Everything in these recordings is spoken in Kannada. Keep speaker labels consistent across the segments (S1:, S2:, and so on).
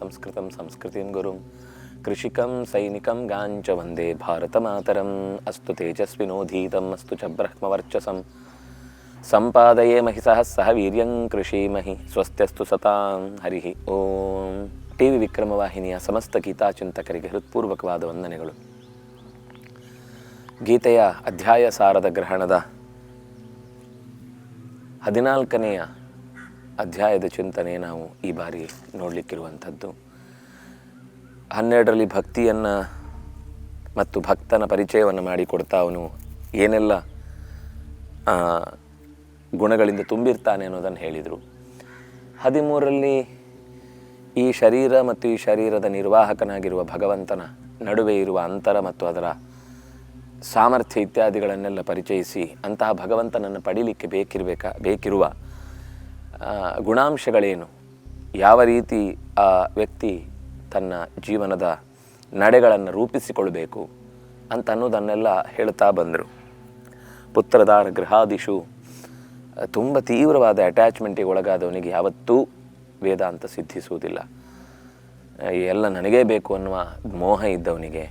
S1: ಸಂಸ್ಕೃತಂ ಸಂಸ್ಕೃತಿಂ ಗುರುಂ ಕೃಷಿಕಂ ಸೈನಿಕಂ ಗಾಂಚ ವಂದೇ ಭಾರತ ಮಾತರಂ ಅಸ್ತು ತೇಜಸ್ವಿನೋಧೀತಂ ಅಸ್ತು ಚ ಬ್ರಹ್ಮವರ್ಚಸಂ ಸಂಪಾದಯೇ ಮಹಿಸಃ ಸಹ ವೀರ್ಯಂ ಕೃಷೀಮಹಿ ಸ್ವಸ್ತ್ಯಸ್ತು ಸತಾಂ ಹರಿ ಓಂ ಟಿ ವಿ ವಿಕ್ರಮವಾಹಿನಿಯ ಸಮಸ್ತ ಗೀತಾಚಿಂತಕರಿಗೆ ಹೃತ್ಪೂರ್ವಕವಾದ ವಂದನೆಗಳು. ಗೀತೆಯ ಅಧ್ಯಾಯ ಸಾರದ ಗ್ರಹಣದ ಹದಿನಾಲ್ಕನೆಯ ಅಧ್ಯಾಯದ ಚಿಂತನೆ ನಾವು ಈ ಬಾರಿ ನೋಡಲಿಕ್ಕಿರುವಂಥದ್ದು. ಹನ್ನೆರಡರಲ್ಲಿ ಭಕ್ತಿಯನ್ನು ಮತ್ತು ಭಕ್ತನ ಪರಿಚಯವನ್ನು ಮಾಡಿಕೊಡ್ತಾ ಅವನು ಏನೆಲ್ಲ ಗುಣಗಳಿಂದ ತುಂಬಿರ್ತಾನೆ ಅನ್ನೋದನ್ನು ಹೇಳಿದರು. ಹದಿಮೂರರಲ್ಲಿ ಈ ಶರೀರ ಮತ್ತು ಈ ಶರೀರದ ನಿರ್ವಾಹಕನಾಗಿರುವ ಭಗವಂತನ ನಡುವೆ ಇರುವ ಅಂತರ ಮತ್ತು ಅದರ ಸಾಮರ್ಥ್ಯ ಇತ್ಯಾದಿಗಳನ್ನೆಲ್ಲ ಪರಿಚಯಿಸಿ ಅಂತಹ ಭಗವಂತನನ್ನು ಪಡೀಲಿಕ್ಕೆ ಬೇಕಿರಬೇಕಾ, ಬೇಕಿರುವ ಗುಣಾಂಶಗಳೇನು? ಯಾವ ರೀತಿ ಆ ವ್ಯಕ್ತಿ ತನ್ನ ಜೀವನದ ನಡೆಗಳನ್ನು ರೂಪಿಸಿಕೊಳ್ಬೇಕು ಅಂತ ಅನ್ನೋದನ್ನೆಲ್ಲ ಹೇಳ್ತಾ ಬಂದರು. ಪುತ್ರದಾರ ಗೃಹಾದಿಶು, ತುಂಬ ತೀವ್ರವಾದ ಅಟ್ಯಾಚ್ಮೆಂಟಿಗೆ ಒಳಗಾದವನಿಗೆ ಯಾವತ್ತೂ ವೇದಾಂತ ಸಿದ್ಧಿಸುವುದಿಲ್ಲ. ಎಲ್ಲ ನನಗೇ ಬೇಕು ಅನ್ನುವ ಮೋಹ ಇದ್ದವನಿಗೆ,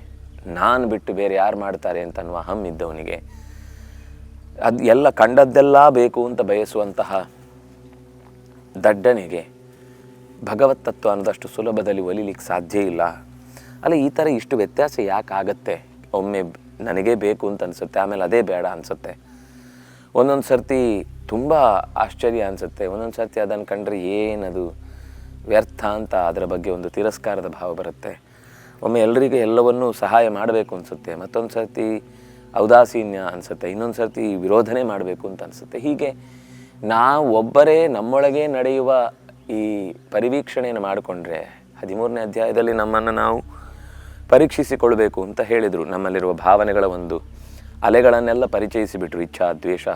S1: ನಾನು ಬಿಟ್ಟು ಬೇರೆ ಯಾರು ಮಾಡ್ತಾರೆ ಅಂತ ಅನ್ನುವ ಹಮ್ ಇದ್ದವನಿಗೆ, ಅದು ಎಲ್ಲ ಕಂಡದ್ದೆಲ್ಲ ಬೇಕು ಅಂತ ಬಯಸುವಂತಹ ದಡ್ಡನಿಗೆ ಭಗವತ್ ತತ್ವ ಅನ್ನೋದಷ್ಟು ಸುಲಭದಲ್ಲಿ ಒಲಿಲಿಕ್ಕೆ ಸಾಧ್ಯ ಇಲ್ಲ. ಅಲ್ಲ, ಈ ಥರ ಇಷ್ಟು ವ್ಯತ್ಯಾಸ ಯಾಕೆ ಆಗತ್ತೆ? ಒಮ್ಮೆ ನನಗೇ ಬೇಕು ಅಂತ ಅನಿಸುತ್ತೆ, ಆಮೇಲೆ ಅದೇ ಬೇಡ ಅನಿಸುತ್ತೆ. ಒಂದೊಂದು ಸರ್ತಿ ತುಂಬ ಆಶ್ಚರ್ಯ ಅನಿಸುತ್ತೆ. ಒಂದೊಂದು ಸರ್ತಿ ಅದನ್ನು ಕಂಡ್ರೆ ಏನದು ವ್ಯರ್ಥ ಅಂತ ಅದರ ಬಗ್ಗೆ ಒಂದು ತಿರಸ್ಕಾರದ ಭಾವ ಬರುತ್ತೆ. ಒಮ್ಮೆ ಎಲ್ಲರಿಗೂ ಎಲ್ಲವನ್ನೂ ಸಹಾಯ ಮಾಡಬೇಕು ಅನಿಸುತ್ತೆ, ಮತ್ತೊಂದು ಸರ್ತಿ ಔದಾಸೀನ್ಯ ಅನಿಸುತ್ತೆ, ಇನ್ನೊಂದು ಸರ್ತಿ ವಿರೋಧನೆ ಮಾಡಬೇಕು ಅಂತ ಅನಿಸುತ್ತೆ. ಹೀಗೆ ನಾವು ಒಬ್ಬರೇ ನಮ್ಮೊಳಗೆ ನಡೆಯುವ ಈ ಪರಿವೀಕ್ಷಣೆಯನ್ನು ಮಾಡಿಕೊಂಡ್ರೆ ಹದಿಮೂರನೇ ಅಧ್ಯಾಯದಲ್ಲಿ ನಮ್ಮನ್ನು ನಾವು ಪರೀಕ್ಷಿಸಿಕೊಳ್ಬೇಕು ಅಂತ ಹೇಳಿದರು. ನಮ್ಮಲ್ಲಿರುವ ಭಾವನೆಗಳ ಒಂದು ಅಲೆಗಳನ್ನೆಲ್ಲ ಪರಿಚಯಿಸಿಬಿಟ್ರು. ಇಚ್ಛಾ, ದ್ವೇಷ,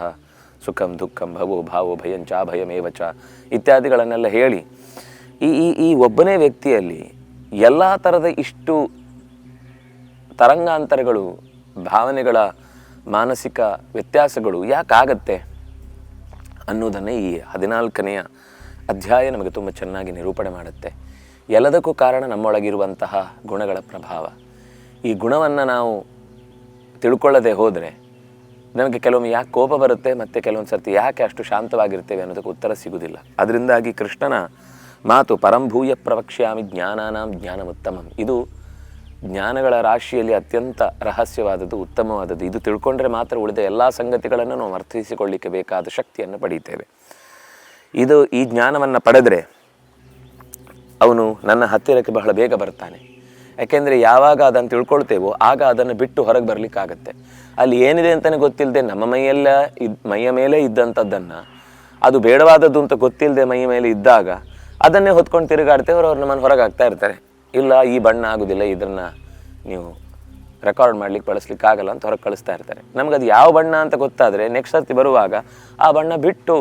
S1: ಸುಖಂ, ದುಃಖಂ, ಭವೋ ಭಾವೋ ಭಯಂ ಭಯಮೇವ ಚ ಇತ್ಯಾದಿಗಳನ್ನೆಲ್ಲ ಹೇಳಿ ಈ ಈ ಈ ಒಬ್ಬನೇ ವ್ಯಕ್ತಿಯಲ್ಲಿ ಎಲ್ಲ ಥರದ ಇಷ್ಟು ತರಂಗಾಂತರಗಳು, ಭಾವನೆಗಳ ಮಾನಸಿಕ ವ್ಯತ್ಯಾಸಗಳು ಯಾಕಾಗತ್ತೆ? ಅನ್ನೋದನ್ನೇ ಈ ಹದಿನಾಲ್ಕನೆಯ ಅಧ್ಯಾಯ ನಮಗೆ ತುಂಬ ಚೆನ್ನಾಗಿ ನಿರೂಪಣೆ ಮಾಡುತ್ತೆ. ಎಲ್ಲದಕ್ಕೂ ಕಾರಣ ನಮ್ಮೊಳಗಿರುವಂತಹ ಗುಣಗಳ ಪ್ರಭಾವ. ಈ ಗುಣವನ್ನು ನಾವು ತಿಳ್ಕೊಳ್ಳದೆ ಹೋದರೆ ನಮಗೆ ಕೆಲವೊಮ್ಮೆ ಯಾಕೆ ಕೋಪ ಬರುತ್ತೆ ಮತ್ತು ಕೆಲವೊಂದು ಸರ್ತಿ ಯಾಕೆ ಅಷ್ಟು ಶಾಂತವಾಗಿರ್ತೇವೆ ಅನ್ನೋದಕ್ಕೆ ಉತ್ತರ ಸಿಗುವುದಿಲ್ಲ ಅದರಿಂದಾಗಿ ಕೃಷ್ಣನ ಮಾತು ಪರಂಭೂಯ ಪ್ರವಕ್ಷ್ಯಾಮಿ ಜ್ಞಾನಾನಾಂ ಜ್ಞಾನಮುತ್ತಮಂ. ಇದು ಜ್ಞಾನಗಳ ರಾಶಿಯಲ್ಲಿ ಅತ್ಯಂತ ರಹಸ್ಯವಾದದ್ದು, ಉತ್ತಮವಾದದ್ದು. ಇದು ತಿಳ್ಕೊಂಡ್ರೆ ಮಾತ್ರ ಉಳಿದ ಎಲ್ಲ ಸಂಗತಿಗಳನ್ನು ನಾವು ಅರ್ಥೈಸಿಕೊಳ್ಳಿಕ್ಕೆ ಬೇಕಾದ ಶಕ್ತಿಯನ್ನು ಪಡೀತೇವೆ. ಇದು ಈ ಜ್ಞಾನವನ್ನು ಪಡೆದರೆ ಅವನು ನನ್ನ ಹತ್ತಿರಕ್ಕೆ ಬಹಳ ಬೇಗ ಬರ್ತಾನೆ. ಯಾಕೆಂದರೆ ಯಾವಾಗ ಅದನ್ನು ತಿಳ್ಕೊಳ್ತೇವೋ ಆಗ ಅದನ್ನು ಬಿಟ್ಟು ಹೊರಗೆ ಬರಲಿಕ್ಕಾಗತ್ತೆ. ಅಲ್ಲಿ ಏನಿದೆ ಅಂತಲೇ ಗೊತ್ತಿಲ್ಲದೆ ನಮ್ಮ ಮೈಯೆಲ್ಲ ಇದ್, ಮೈಯ ಮೇಲೆ ಇದ್ದಂಥದ್ದನ್ನು, ಅದು ಬೇಡವಾದದ್ದು ಅಂತ ಗೊತ್ತಿಲ್ಲದೆ ಮೈಯ ಮೇಲೆ ಇದ್ದಾಗ ಅದನ್ನೇ ಹೊತ್ಕೊಂಡು ತಿರುಗಾಡ್ತೇವೆ, ಅವ್ರು ನಮ್ಮನ್ನು ಹೊರಗೆ ಹಾಕ್ತಾ ಇರ್ತಾರೆ. ಇಲ್ಲ, ಈ ಬಣ್ಣ ಆಗೋದಿಲ್ಲ ಇದನ್ನು ನೀವು ರೆಕಾರ್ಡ್ ಮಾಡ್ಲಿಕ್ಕೆ ಬಳಸ್ಲಿಕ್ಕೆ ಆಗಲ್ಲ ಅಂತ ಹೊರಗೆ ಕಳಿಸ್ತಾ ಇರ್ತಾರೆ. ನಮ್ಗೆ ಅದು ಯಾವ ಬಣ್ಣ ಅಂತ ಗೊತ್ತಾದರೆ ನೆಕ್ಸ್ಟ್ ಸರ್ತಿ ಬರುವಾಗ ಆ ಬಣ್ಣ ಬಿಟ್ಟು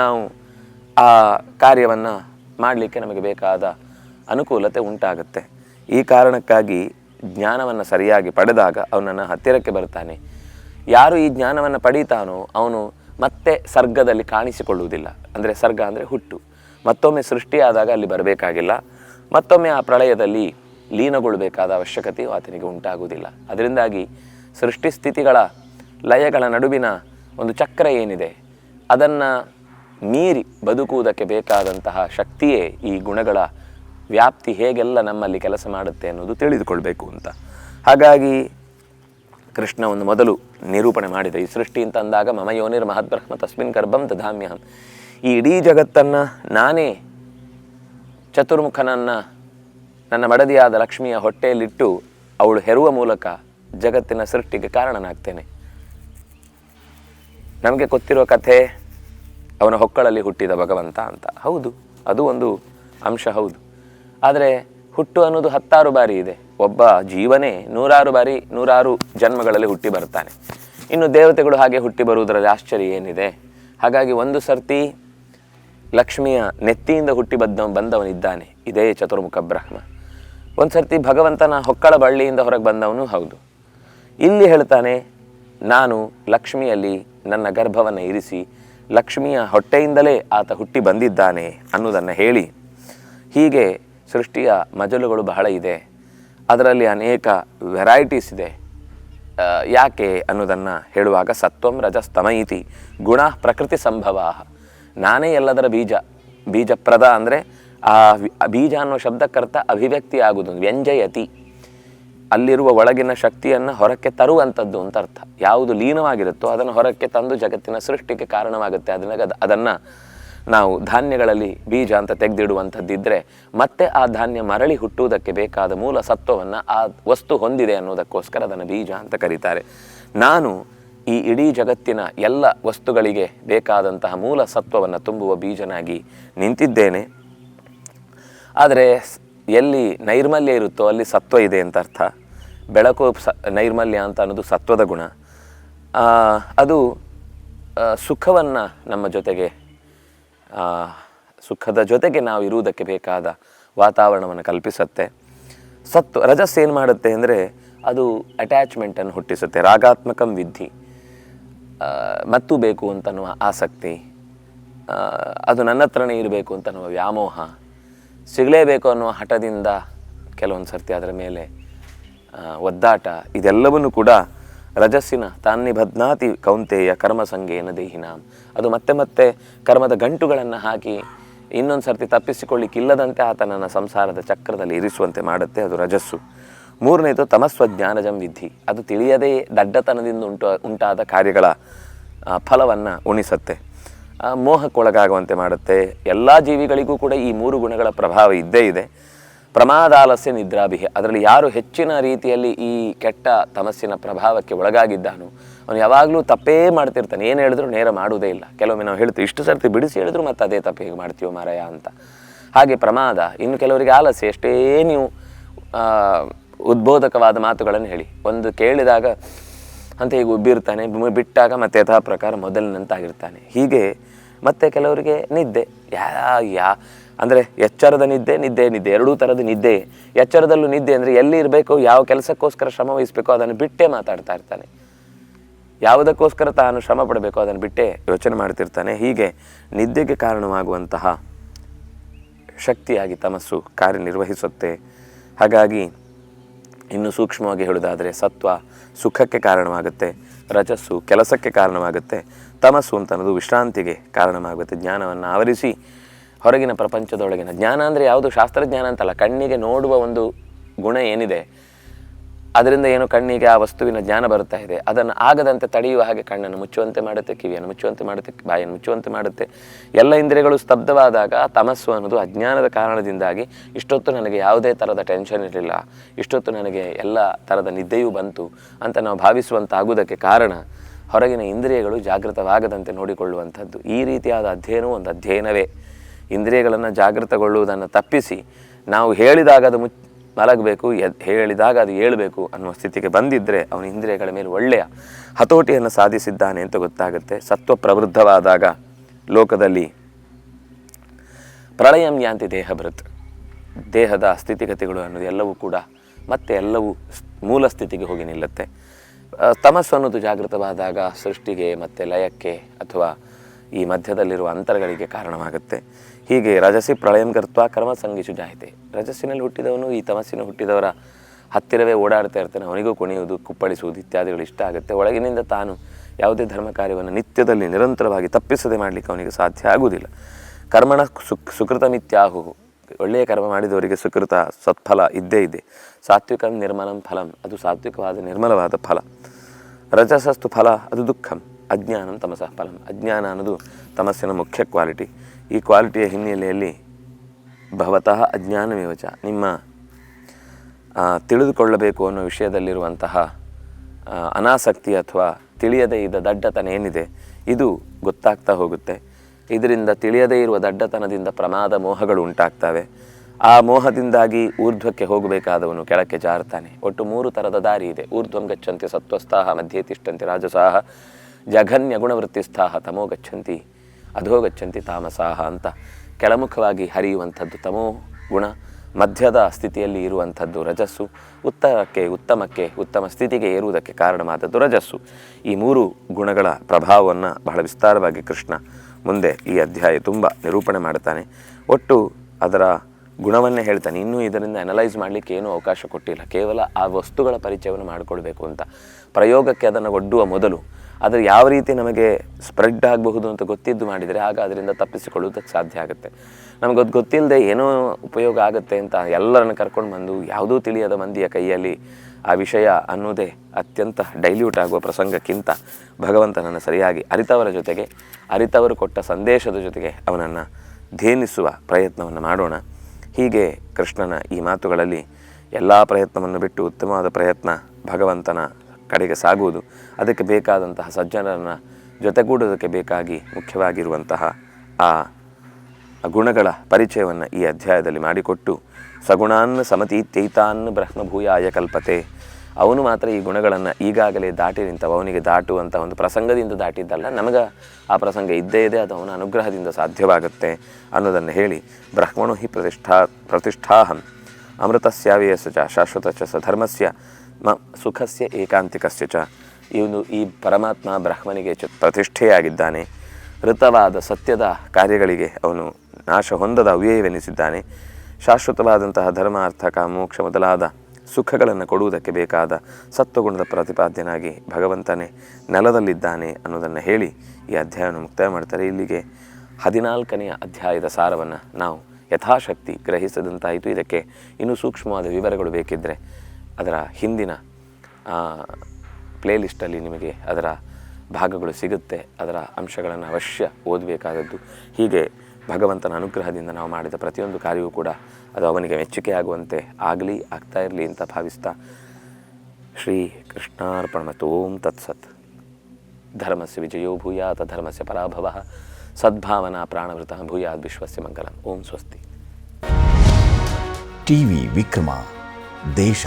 S1: ನಾವು ಆ ಕಾರ್ಯವನ್ನು ಮಾಡಲಿಕ್ಕೆ ನಮಗೆ ಬೇಕಾದ ಅನುಕೂಲತೆ ಉಂಟಾಗುತ್ತೆ. ಈ ಕಾರಣಕ್ಕಾಗಿ ಜ್ಞಾನವನ್ನು ಸರಿಯಾಗಿ ಪಡೆದಾಗ ಅವನನ್ನು ಹತ್ತಿರಕ್ಕೆ ಬರ್ತಾನೆ. ಯಾರು ಈ ಜ್ಞಾನವನ್ನು ಪಡೀತಾನೋ ಅವನು ಮತ್ತೆ ಸರ್ಗದಲ್ಲಿ ಕಾಣಿಸಿಕೊಳ್ಳುವುದಿಲ್ಲ. ಅಂದರೆ ಸರ್ಗ ಅಂದರೆ ಹುಟ್ಟು. ಮತ್ತೊಮ್ಮೆ ಸೃಷ್ಟಿಯಾದಾಗ ಅಲ್ಲಿ ಬರಬೇಕಾಗಿಲ್ಲ. ಮತ್ತೊಮ್ಮೆ ಆ ಪ್ರಳಯದಲ್ಲಿ ಲೀನಗೊಳ್ಳಬೇಕಾದ ಅವಶ್ಯಕತೆಯು ಆತನಿಗೆ ಉಂಟಾಗುವುದಿಲ್ಲ. ಅದರಿಂದಾಗಿ ಸೃಷ್ಟಿ ಸ್ಥಿತಿಗಳ ಲಯಗಳ ನಡುವಿನ ಒಂದು ಚಕ್ರ ಏನಿದೆ, ಅದನ್ನು ಮೀರಿ ಬದುಕುವುದಕ್ಕೆ ಬೇಕಾದಂತಹ ಶಕ್ತಿಯೇ ಈ ಗುಣಗಳ ವ್ಯಾಪ್ತಿ ಹೇಗೆಲ್ಲ ನಮ್ಮಲ್ಲಿ ಕೆಲಸ ಮಾಡುತ್ತೆ ಅನ್ನೋದು ತಿಳಿದುಕೊಳ್ಬೇಕು ಅಂತ. ಹಾಗಾಗಿ ಕೃಷ್ಣ ಒಂದು ಮೊದಲು ನಿರೂಪಣೆ ಮಾಡಿದ, ಈ ಸೃಷ್ಟಿ ಅಂತ ಅಂದಾಗ ಮಮ ಯೋನಿರ್ ಮಹದ್ಬ್ರಹ್ಮ ತಸ್ಮಿನ್ ಗರ್ಭಂ ದಧಾಮ್ಯಹಂ. ಈ ಇಡೀ ಜಗತ್ತನ್ನು ನಾನೇ ಚತುರ್ಮುಖನನ್ನು ನನ್ನ ಮಡದಿಯಾದ ಲಕ್ಷ್ಮಿಯ ಹೊಟ್ಟೆಯಲ್ಲಿಟ್ಟು ಅವಳು ಹೆರುವ ಮೂಲಕ ಜಗತ್ತಿನ ಸೃಷ್ಟಿಗೆ ಕಾರಣನಾಗ್ತೇನೆ. ನಮಗೆ ಗೊತ್ತಿರುವ ಕಥೆ, ಅವನ ಹೊಕ್ಕಳಲ್ಲಿ ಹುಟ್ಟಿದ ಭಗವಂತ ಅಂತ. ಹೌದು, ಅದು ಒಂದು ಅಂಶ, ಹೌದು. ಆದರೆ ಹುಟ್ಟು ಅನ್ನೋದು ಹತ್ತಾರು ಬಾರಿ ಇದೆ. ಒಬ್ಬ ಜೀವನೇ ನೂರಾರು ಬಾರಿ, ನೂರಾರು ಜನ್ಮಗಳಲ್ಲಿ ಹುಟ್ಟಿ ಬರ್ತಾನೆ. ಇನ್ನು ದೇವತೆಗಳು ಹಾಗೆ ಹುಟ್ಟಿ ಬರುವುದರಲ್ಲಿ ಆಶ್ಚರ್ಯ ಏನಿದೆ? ಹಾಗಾಗಿ ಒಂದು ಸರ್ತಿ ಲಕ್ಷ್ಮಿಯ ನೆತ್ತಿಯಿಂದ ಹುಟ್ಟಿ ಬಂದ ಬಂದವನಿದ್ದಾನೆ. ಇದೇ ಚತುರ್ಮುಖ ಬ್ರಹ್ಮ. ಒಂದು ಸರ್ತಿ ಭಗವಂತನ ಹೊಕ್ಕಳ ಬಳ್ಳಿಯಿಂದ ಹೊರಗೆ ಬಂದವನು ಹೌದು. ಇಲ್ಲಿ ಹೇಳ್ತಾನೆ, ನಾನು ಲಕ್ಷ್ಮಿಯಲ್ಲಿ ನನ್ನ ಗರ್ಭವನ್ನು ಇರಿಸಿ ಲಕ್ಷ್ಮಿಯ ಹೊಟ್ಟೆಯಿಂದಲೇ ಆತ ಹುಟ್ಟಿ ಬಂದಿದ್ದಾನೆ ಅನ್ನೋದನ್ನು ಹೇಳಿ. ಹೀಗೆ ಸೃಷ್ಟಿಯ ಮಜಲುಗಳು ಬಹಳ ಇದೆ. ಅದರಲ್ಲಿ ಅನೇಕ ವೆರೈಟೀಸ್ ಇದೆ. ಯಾಕೆ ಅನ್ನೋದನ್ನು ಹೇಳುವಾಗ ಸತ್ವಂ ರಜಸ್ತಮ ಇತಿ ಗುಣ ಪ್ರಕೃತಿ ಸಂಭವ ನಾನೇ ಎಲ್ಲದರ ಬೀಜ. ಬೀಜಪ್ರದ ಅಂದರೆ ಆ ಬೀಜ ಅನ್ನೋ ಶಬ್ದಕ್ಕರ್ಥ ಅಭಿವ್ಯಕ್ತಿ ಆಗುವುದು ವ್ಯಂಜಯತಿ. ಅಲ್ಲಿರುವ ಒಳಗಿನ ಶಕ್ತಿಯನ್ನು ಹೊರಕ್ಕೆ ತರುವಂಥದ್ದು ಅಂತ ಅರ್ಥ. ಯಾವುದು ಲೀನವಾಗಿರುತ್ತೋ ಅದನ್ನು ಹೊರಕ್ಕೆ ತಂದು ಜಗತ್ತಿನ ಸೃಷ್ಟಿಗೆ ಕಾರಣವಾಗುತ್ತೆ. ಅದನ್ನ ಅದನ್ನು ನಾವು ಧಾನ್ಯಗಳಲ್ಲಿ ಬೀಜ ಅಂತ ತೆಗೆದಿಡುವಂಥದ್ದಿದ್ದರೆ ಮತ್ತೆ ಆ ಧಾನ್ಯ ಮರಳಿ ಹುಟ್ಟುವುದಕ್ಕೆ ಬೇಕಾದ ಮೂಲ ಸತ್ವವನ್ನು ಆ ವಸ್ತು ಹೊಂದಿದೆ ಅನ್ನೋದಕ್ಕೋಸ್ಕರ ಅದನ್ನು ಬೀಜ ಅಂತ ಕರೀತಾರೆ. ನಾನು ಈ ಇಡೀ ಜಗತ್ತಿನ ಎಲ್ಲ ವಸ್ತುಗಳಿಗೆ ಬೇಕಾದಂತಹ ಮೂಲ ಸತ್ವವನ್ನು ತುಂಬುವ ಬೀಜನಾಗಿ ನಿಂತಿದ್ದೇನೆ. ಆದರೆ ಎಲ್ಲಿ ನೈರ್ಮಲ್ಯ ಇರುತ್ತೋ ಅಲ್ಲಿ ಸತ್ವ ಇದೆ ಅಂತ ಅರ್ಥ. ಬೆಳಕು ಸ ನೈರ್ಮಲ್ಯ ಅಂತ ಅನ್ನೋದು ಸತ್ವದ ಗುಣ. ಅದು ಸುಖವನ್ನು ನಮ್ಮ ಜೊತೆಗೆ ಸುಖದ ಜೊತೆಗೆ ನಾವು ಇರುವುದಕ್ಕೆ ಬೇಕಾದ ವಾತಾವರಣವನ್ನು ಕಲ್ಪಿಸುತ್ತೆ. ಸತ್ವ ರಜಸ್ ಏನು ಮಾಡುತ್ತೆ ಅಂದರೆ ಅದು ಅಟ್ಯಾಚ್ಮೆಂಟನ್ನು ಹುಟ್ಟಿಸುತ್ತೆ ರಾಗಾತ್ಮಕಂ ಆ, ಮತ್ತು ಬೇಕು ಅಂತನ್ನುವ ಆಸಕ್ತಿ. ಅದು ನನ್ನ ಹತ್ರನೇ ಇರಬೇಕು ಅಂತನ್ನುವ ವ್ಯಾಮೋಹ. ಸಿಗಲೇಬೇಕು ಅನ್ನುವ ಹಠದಿಂದ ಕೆಲವೊಂದು ಸರ್ತಿ ಅದರ ಮೇಲೆ ಒದ್ದಾಟ. ಇದೆಲ್ಲವನ್ನು ಕೂಡ ರಜಸ್ಸಿನ ತಾನ್ನಿ ಬದ್ನಾತಿ ಕೌಂತೆಯ ಕರ್ಮ ಸಂಘೇನ ದೇಹಿನಾಂ. ಅದು ಮತ್ತೆ ಮತ್ತೆ ಕರ್ಮದ ಗಂಟುಗಳನ್ನು ಹಾಕಿ ಇನ್ನೊಂದು ಸರ್ತಿ ತಪ್ಪಿಸಿಕೊಳ್ಳಿಕ್ಕಿಲ್ಲದಂತೆ ಆತನನ್ನು ಸಂಸಾರದ ಚಕ್ರದಲ್ಲಿ ಇರಿಸುವಂತೆ ಮಾಡುತ್ತೆ. ಅದು ರಜಸ್ಸು. ಮೂರನೇದು ತಮಸ್ವ ಜ್ಞಾನಜಂ ವಿಧಿ. ಅದು ತಿಳಿಯದೇ ದಡ್ಡತನದಿಂದ ಉಂಟು, ಉಂಟಾದ ಕಾರ್ಯಗಳ ಫಲವನ್ನು ಉಣಿಸುತ್ತೆ. ಮೋಹಕ್ಕೊಳಗಾಗುವಂತೆ ಮಾಡುತ್ತೆ. ಎಲ್ಲ ಜೀವಿಗಳಿಗೂ ಕೂಡ ಈ ಮೂರು ಗುಣಗಳ ಪ್ರಭಾವ ಇದ್ದೇ ಇದೆ. ಪ್ರಮಾದಾಲಸ್ಯ ನಿದ್ರಾಭಿಹೆ. ಅದರಲ್ಲಿ ಯಾರು ಹೆಚ್ಚಿನ ರೀತಿಯಲ್ಲಿ ಈ ಕೆಟ್ಟ ತಮಸ್ಸಿನ ಪ್ರಭಾವಕ್ಕೆ ಒಳಗಾಗಿದ್ದಾನೋ, ಅವನು ಯಾವಾಗಲೂ ತಪ್ಪೇ ಮಾಡ್ತಿರ್ತಾನೆ. ಏನು ಹೇಳಿದ್ರು ನೇರ ಮಾಡುವುದೇ ಇಲ್ಲ. ಕೆಲವೊಮ್ಮೆ ನಾವು ಹೇಳ್ತೀವಿ, ಇಷ್ಟು ಸರ್ತಿ ಬಿಡಿಸಿ ಹೇಳಿದ್ರು ಮತ್ತೆ ಅದೇ ತಪ್ಪು ಹೇಗೆ ಮಾಡ್ತೀವೋ ಮಾರಾಯ ಅಂತ. ಹಾಗೆ ಪ್ರಮಾದ, ಇನ್ನು ಕೆಲವರಿಗೆ ಆಲಸ್ಯ, ಎಷ್ಟೇ ನೀವು ಉದ್ಬೋಧಕವಾದ ಮಾತುಗಳನ್ನು ಹೇಳಿ. ಒಂದು ಕೇಳಿದಾಗ ಅಂತ ಹೀಗೆ ಉಬ್ಬಿರ್ತಾನೆ ಬಿಟ್ಟಾಗ ಮತ್ತೆ ಯಥಾ ಪ್ರಕಾರ ಮೊದಲಿನಂತಾಗಿರ್ತಾನೆ. ಹೀಗೆ ಮತ್ತೆ ಕೆಲವರಿಗೆ ನಿದ್ದೆ. ಯಾ ಯಾ, ಅಂದರೆ ಎಚ್ಚರದ ನಿದ್ದೆ ನಿದ್ದೆ ನಿದ್ದೆ, ಎರಡೂ ಥರದ ನಿದ್ದೆ. ಎಚ್ಚರದಲ್ಲೂ ನಿದ್ದೆ ಅಂದರೆ ಎಲ್ಲಿ ಇರಬೇಕು, ಯಾವ ಕೆಲಸಕ್ಕೋಸ್ಕರ ಶ್ರಮ ವಹಿಸಬೇಕು, ಅದನ್ನು ಬಿಟ್ಟೇ ಮಾತಾಡ್ತಾ ಇರ್ತಾನೆ. ಯಾವುದಕ್ಕೋಸ್ಕರ ತಾನು ಶ್ರಮ ಪಡಬೇಕು, ಅದನ್ನು ಬಿಟ್ಟೇ ಯೋಚನೆ ಮಾಡ್ತಿರ್ತಾನೆ. ಹೀಗೆ ನಿದ್ದೆಗೆ ಕಾರಣವಾಗುವಂತಹ ಶಕ್ತಿಯಾಗಿ ತಮಸ್ಸು ಕಾರ್ಯನಿರ್ವಹಿಸುತ್ತೆ. ಹಾಗಾಗಿ ಇನ್ನು ಸೂಕ್ಷ್ಮವಾಗಿ ಹೇಳುವುದಾದರೆ ಸತ್ವ ಸುಖಕ್ಕೆ ಕಾರಣವಾಗುತ್ತೆ, ರಜಸ್ಸು ಕೆಲಸಕ್ಕೆ ಕಾರಣವಾಗುತ್ತೆ, ತಮಸ್ಸು ಅಂತ ಅನ್ನೋದು ವಿಶ್ರಾಂತಿಗೆ ಕಾರಣವಾಗುತ್ತೆ. ಜ್ಞಾನವನ್ನು ಆವರಿಸಿ ಹೊರಗಿನ ಪ್ರಪಂಚದೊಳಗಿನ ಜ್ಞಾನ ಅಂದರೆ ಯಾವುದು? ಶಾಸ್ತ್ರಜ್ಞಾನ ಅಂತಲ್ಲ, ಕಣ್ಣಿಗೆ ನೋಡುವ ಒಂದು ಗುಣ ಏನಿದೆ? ಅದರಿಂದ ಏನು ಕಣ್ಣಿಗೆ ಆ ವಸ್ತುವಿನ ಜ್ಞಾನ ಬರ್ತಾ ಇದೆ? ಅದನ್ನು ಆಗದಂತೆ ತಡೆಯುವ ಹಾಗೆ ಕಣ್ಣನ್ನು ಮುಚ್ಚುವಂತೆ ಮಾಡುತ್ತೆ, ಕಿವಿಯನ್ನು ಮುಚ್ಚುವಂತೆ ಮಾಡುತ್ತೆ, ಬಾಯನ್ನು ಮುಚ್ಚುವಂತೆ ಮಾಡುತ್ತೆ. ಎಲ್ಲ ಇಂದ್ರಿಯಗಳು ಸ್ತಬ್ಧವಾದಾಗ ತಮಸ್ಸು ಅನ್ನೋದು ಅಜ್ಞಾನದ ಕಾರಣದಿಂದಾಗಿ ಇಷ್ಟೊತ್ತು ನನಗೆ ಯಾವುದೇ ಥರದ ಟೆನ್ಷನ್ ಇರಲಿಲ್ಲ, ಇಷ್ಟೊತ್ತು ನನಗೆ ಎಲ್ಲ ಥರದ ನಿದ್ದೆಯೂ ಬಂತು ಅಂತ ನಾವು ಭಾವಿಸುವಂತಾಗುವುದಕ್ಕೆ ಕಾರಣ ಹೊರಗಿನ ಇಂದ್ರಿಯಗಳು ಜಾಗೃತವಾಗದಂತೆ ನೋಡಿಕೊಳ್ಳುವಂಥದ್ದು. ಈ ರೀತಿಯಾದ ಅಧ್ಯಯನವು ಒಂದು ಅಧ್ಯಯನವೇ. ಇಂದ್ರಿಯಗಳನ್ನು ಜಾಗೃತಗೊಳ್ಳುವುದನ್ನು ತಪ್ಪಿಸಿ ನಾವು ಹೇಳಿದಾಗ ಅದು ಮುಚ್ ಮಲಗಬೇಕು ಎದ್ ಹೇಳಿದಾಗ ಅದು ಏಳಬೇಕು ಅನ್ನುವ ಸ್ಥಿತಿಗೆ ಬಂದಿದ್ದರೆ ಅವನ ಇಂದ್ರಿಯಗಳ ಮೇಲೆ ಒಳ್ಳೆಯ ಹತೋಟಿಯನ್ನು ಸಾಧಿಸಿದ್ದಾನೆ ಅಂತ ಗೊತ್ತಾಗುತ್ತೆ. ಸತ್ವ ಪ್ರವೃದ್ಧವಾದಾಗ ಲೋಕದಲ್ಲಿ ಪ್ರಳಯಂ ಯಾಂತಿ ದೇಹ ಬೃತ್ ದೇಹದ ಸ್ಥಿತಿಗತಿಗಳು ಅನ್ನೋದು ಎಲ್ಲವೂ ಕೂಡ ಮತ್ತೆ ಎಲ್ಲವೂ ಮೂಲ ಸ್ಥಿತಿಗೆ ಹೋಗಿ ನಿಲ್ಲುತ್ತೆ. ಆ, ತಮಸ್ಸು ಅನ್ನೋದು ಜಾಗೃತವಾದಾಗ ಸೃಷ್ಟಿಗೆ ಮತ್ತು ಲಯಕ್ಕೆ ಅಥವಾ ಈ ಮಧ್ಯದಲ್ಲಿರುವ ಅಂತರಗಳಿಗೆ ಕಾರಣವಾಗುತ್ತೆ. ಹೀಗೆ ರಜಸಿ ಪ್ರಳಯಂ ಕರ್ತ್ವ ಕರ್ಮ ಸಂಗೀಶು ಜಾಯಿತೆ. ರಜಸ್ಸಿನಲ್ಲಿ ಹುಟ್ಟಿದವನು ಈ ತಮಸ್ಸಿನ ಹುಟ್ಟಿದವರ ಹತ್ತಿರವೇ ಓಡಾಡ್ತಾ ಇರ್ತಾನೆ. ಅವನಿಗೂ ಕುಣಿಯುವುದು ಕುಪ್ಪಳಿಸುವುದು ಇತ್ಯಾದಿಗಳು ಇಷ್ಟ ಆಗುತ್ತೆ. ಒಳಗಿನಿಂದ ತಾನು ಯಾವುದೇ ಧರ್ಮ ಕಾರ್ಯವನ್ನು ನಿತ್ಯದಲ್ಲಿ ನಿರಂತರವಾಗಿ ತಪ್ಪಿಸದೆ ಮಾಡಲಿಕ್ಕೆ ಅವನಿಗೆ ಸಾಧ್ಯ ಆಗುವುದಿಲ್ಲ. ಕರ್ಮಣ ಸುಕ್ ಮಿತ್ಯಾಹು ಒಳ್ಳೆಯ ಕರ್ಮ ಮಾಡಿದವರಿಗೆ ಸುಕೃತ ಸತ್ಫಲ ಇದ್ದೇ ಇದೆ. ಸಾತ್ವಿಕಂ ನಿರ್ಮಲಂ ಫಲಂ. ಅದು ಸಾತ್ವಿಕವಾದ ನಿರ್ಮಲವಾದ ಫಲ. ರಜಸಸ್ತು ಫಲ, ಅದು ದುಃಖಂ. ಅಜ್ಞಾನಂ ತಮಸ ಫಲಂ. ಅಜ್ಞಾನ ಅನ್ನೋದು ತಮಸ್ಸಿನ ಮುಖ್ಯ ಕ್ವಾಲಿಟಿ ಈ ಕ್ವಾಲಿಟಿಯ ಹಿನ್ನೆಲೆಯಲ್ಲಿ ಭವತಃ ಅಜ್ಞಾನವೇವಚ ನಿಮ್ಮ ತಿಳಿದುಕೊಳ್ಳಬೇಕು ಅನ್ನೋ ವಿಷಯದಲ್ಲಿರುವಂತಹ ಅನಾಸಕ್ತಿ ಅಥವಾ ತಿಳಿಯದೇ ಇದ್ದ ದಡ್ಡತನ ಏನಿದೆ, ಇದು ಗೊತ್ತಾಗ್ತಾ ಹೋಗುತ್ತೆ. ಇದರಿಂದ ತಿಳಿಯದೇ ಇರುವ ದಡ್ಡತನದಿಂದ ಪ್ರಮಾದ ಮೋಹಗಳು ಉಂಟಾಗ್ತವೆ. ಆ ಮೋಹದಿಂದಾಗಿ ಊರ್ಧ್ವಕ್ಕೆ ಹೋಗಬೇಕಾದವನು ಕೆಳಕ್ಕೆ ಜಾರತಾನೆ. ಒಟ್ಟು ಮೂರು ಥರದ ದಾರಿ ಇದೆ. ಊರ್ಧ್ವಂ ಗಚ್ಚಂತೆ ಸತ್ವಸ್ಥಾಹ, ಮಧ್ಯೆ ತಿಷ್ಟಂತೆ ರಾಜಸಾಹ. ಜಘನ್ಯ ಗುಣವೃತ್ತಿಸ್ಥಾಹ ತಮೋ ಗಚ್ಚಂತಿ, ಅಧೋ ಗಚ್ಚಂತಿ ತಾಮಸಾಹ ಅಂತ ಕೆಳಮುಖವಾಗಿ ಹರಿಯುವಂಥದ್ದು ತಮೋ ಗುಣ, ಮಧ್ಯದ ಸ್ಥಿತಿಯಲ್ಲಿ ಇರುವಂಥದ್ದು ರಜಸ್ಸು, ಉತ್ತರಕ್ಕೆ ಉತ್ತಮಕ್ಕೆ ಉತ್ತಮ ಸ್ಥಿತಿಗೆ ಏರುವುದಕ್ಕೆ ಕಾರಣವಾದದ್ದು ರಜಸ್ಸು. ಈ ಮೂರು ಗುಣಗಳ ಪ್ರಭಾವವನ್ನು ಬಹಳ ವಿಸ್ತಾರವಾಗಿ ಕೃಷ್ಣ ಮುಂದೆ ಈ ಅಧ್ಯಾಯ ತುಂಬ ನಿರೂಪಣೆ ಮಾಡ್ತಾನೆ ಒಟ್ಟು ಅದರ ಗುಣವನ್ನೇ ಹೇಳ್ತಾನೆ. ಇನ್ನೂ ಇದರಿಂದ ಅನಲೈಸ್ ಮಾಡಲಿಕ್ಕೆ ಏನೂ ಅವಕಾಶ ಕೊಟ್ಟಿಲ್ಲ. ಕೇವಲ ಆ ವಸ್ತುಗಳ ಪರಿಚಯವನ್ನು ಮಾಡಿಕೊಳ್ಬೇಕು ಅಂತ. ಪ್ರಯೋಗಕ್ಕೆ ಅದನ್ನು ಒಡ್ಡುವ ಮೊದಲು ಅದು ಯಾವ ರೀತಿ ನಮಗೆ ಸ್ಪ್ರೆಡ್ ಆಗಬಹುದು ಅಂತ ಗೊತ್ತಿದ್ದು ಮಾಡಿದರೆ ಆಗ ಅದರಿಂದ ತಪ್ಪಿಸಿಕೊಳ್ಳುವುದಕ್ಕೆ ಸಾಧ್ಯ ಆಗುತ್ತೆ. ನಮಗೆ ಅದು ಗೊತ್ತಿಲ್ಲದೆ ಏನೋ ಉಪಯೋಗ ಆಗುತ್ತೆ ಅಂತ ಎಲ್ಲರನ್ನು ಕರ್ಕೊಂಡು ಬಂದು ಯಾವುದೂ ತಿಳಿಯದ ಮಂದಿಯ ಕೈಯಲ್ಲಿ ಆ ವಿಷಯ ಅನ್ನೋದೇ ಅತ್ಯಂತ ಡೈಲ್ಯೂಟ್ ಆಗುವ ಪ್ರಸಂಗಕ್ಕಿಂತ ಭಗವಂತನನ್ನು ಸರಿಯಾಗಿ ಅರಿತವರ ಜೊತೆಗೆ, ಅರಿತವರು ಕೊಟ್ಟ ಸಂದೇಶದ ಜೊತೆಗೆ ಅವನನ್ನು ಧೇನಿಸುವ ಪ್ರಯತ್ನವನ್ನು ಮಾಡೋಣ. ಹೀಗೆ ಕೃಷ್ಣನ ಈ ಮಾತುಗಳಲ್ಲಿ ಎಲ್ಲ ಪ್ರಯತ್ನವನ್ನು ಬಿಟ್ಟು ಉತ್ತಮವಾದ ಪ್ರಯತ್ನ ಭಗವಂತನ ಕಡೆಗೆ ಸಾಗುವುದು. ಅದಕ್ಕೆ ಬೇಕಾದಂತಹ ಸಜ್ಜನರನ್ನು ಜೊತೆಗೂಡೋದಕ್ಕೆ ಬೇಕಾಗಿ ಮುಖ್ಯವಾಗಿರುವಂತಹ ಆ ಗುಣಗಳ ಪರಿಚಯವನ್ನು ಈ ಅಧ್ಯಾಯದಲ್ಲಿ ಮಾಡಿಕೊಟ್ಟು, ಸಗುಣಾನ್ ಸಮತೀತ್ಯೈತಾನ್ ಬ್ರಹ್ಮಭೂಯಾಯ ಕಲ್ಪತೆ. ಅವನು ಮಾತ್ರ ಈ ಗುಣಗಳನ್ನು ಈಗಾಗಲೇ ದಾಟಿ ನಿಂತವ, ಅವನಿಗೆ ದಾಟುವಂಥ ಒಂದು ಪ್ರಸಂಗದಿಂದ ದಾಟಿದ್ದಲ್ಲ, ನಮಗೆ ಆ ಪ್ರಸಂಗ ಇದ್ದೇ ಇದೆ, ಅದು ಅವನ ಅನುಗ್ರಹದಿಂದ ಸಾಧ್ಯವಾಗುತ್ತೆ ಅನ್ನೋದನ್ನು ಹೇಳಿ, ಬ್ರಹ್ಮಣು ಹಿ ಪ್ರತಿಷ್ಠಾ, ಪ್ರತಿಷ್ಠಾಹಂ. ಅಮೃತಸ್ಯಾವೇಯಸ ಚ ಶಾಶ್ವತ ಚ ಸ ಧರ್ಮಸ್ಯ. ಮ ಸುಖಸ್ಯ ಏಕಾಂತಿಕಸ್ಯ ಚ. ಇವನು ಈ ಪರಮಾತ್ಮ ಬ್ರಹ್ಮನಿಗೆ ಚ ಪ್ರತಿಷ್ಠೆಯಾಗಿದ್ದಾನೆ. ಋತವಾದ ಸತ್ಯದ ಕಾರ್ಯಗಳಿಗೆ ಅವನು ನಾಶ ಹೊಂದದ ಅವ್ಯಯವೆನಿಸಿದ್ದಾನೆ. ಶಾಶ್ವತವಾದಂತಹ ಧರ್ಮ ಅರ್ಥ ಕಾಮ ಮೋಕ್ಷ ಮೊದಲಾದ ಸುಖಗಳನ್ನು ಕೊಡುವುದಕ್ಕೆ ಬೇಕಾದ ಸತ್ವಗುಣದ ಪ್ರತಿಪಾದ್ಯನಾಗಿ ಭಗವಂತನೇ ನೆಲದಲ್ಲಿದ್ದಾನೆ ಅನ್ನೋದನ್ನು ಹೇಳಿ ಈ ಅಧ್ಯಾಯವನ್ನು ಮುಕ್ತಾಯ ಮಾಡ್ತಾರೆ. ಇಲ್ಲಿಗೆ ಹದಿನಾಲ್ಕನೆಯ ಅಧ್ಯಾಯದ ಸಾರವನ್ನು ನಾವು ಯಥಾಶಕ್ತಿ ಗ್ರಹಿಸದಂತಾಯಿತು. ಇದಕ್ಕೆ ಇನ್ನೂ ಸೂಕ್ಷ್ಮವಾದ ವಿವರಗಳು ಬೇಕಿದ್ದರೆ ಅದರ ಹಿಂದಿನ ಪ್ಲೇಲಿಸ್ಟಲ್ಲಿ ನಿಮಗೆ ಅದರ ಭಾಗಗಳು ಸಿಗುತ್ತೆ, ಅದರ ಅಂಶಗಳನ್ನು ಅವಶ್ಯ ಓದಬೇಕಾದದ್ದು. ಹೀಗೆ ಭಗವಂತನ ಅನುಗ್ರಹದಿಂದ ನಾವು ಮಾಡಿದ ಪ್ರತಿಯೊಂದು ಕಾರ್ಯವೂ ಕೂಡ ಅದು ಅವನಿಗೆ ಮೆಚ್ಚುಗೆಯಾಗುವಂತೆ ಆಗಲಿ, ಆಗ್ತಾ ಇರಲಿ ಅಂತ ಭಾವಿಸ್ತಾ ಶ್ರೀ ಕೃಷ್ಣಾರ್ಪಣಮತು. ಓಂ ತತ್ಸತ್. ಧರ್ಮಸ್ಯ ವಿಜಯೋ ಭೂಯಾತ್, ಧರ್ಮಸ್ಯ ಪರಾಭವ. ಸದ್ಭಾವನಾ ಪ್ರಾಣವೃತ ಭೂಯಾತ್ ವಿಶ್ವಸ್ಯ ಮಂಗಲಂ. ಓಂ ಸ್ವಸ್ತಿ.
S2: ಟಿವಿ ವಿಕ್ರಮ, ದೇಶ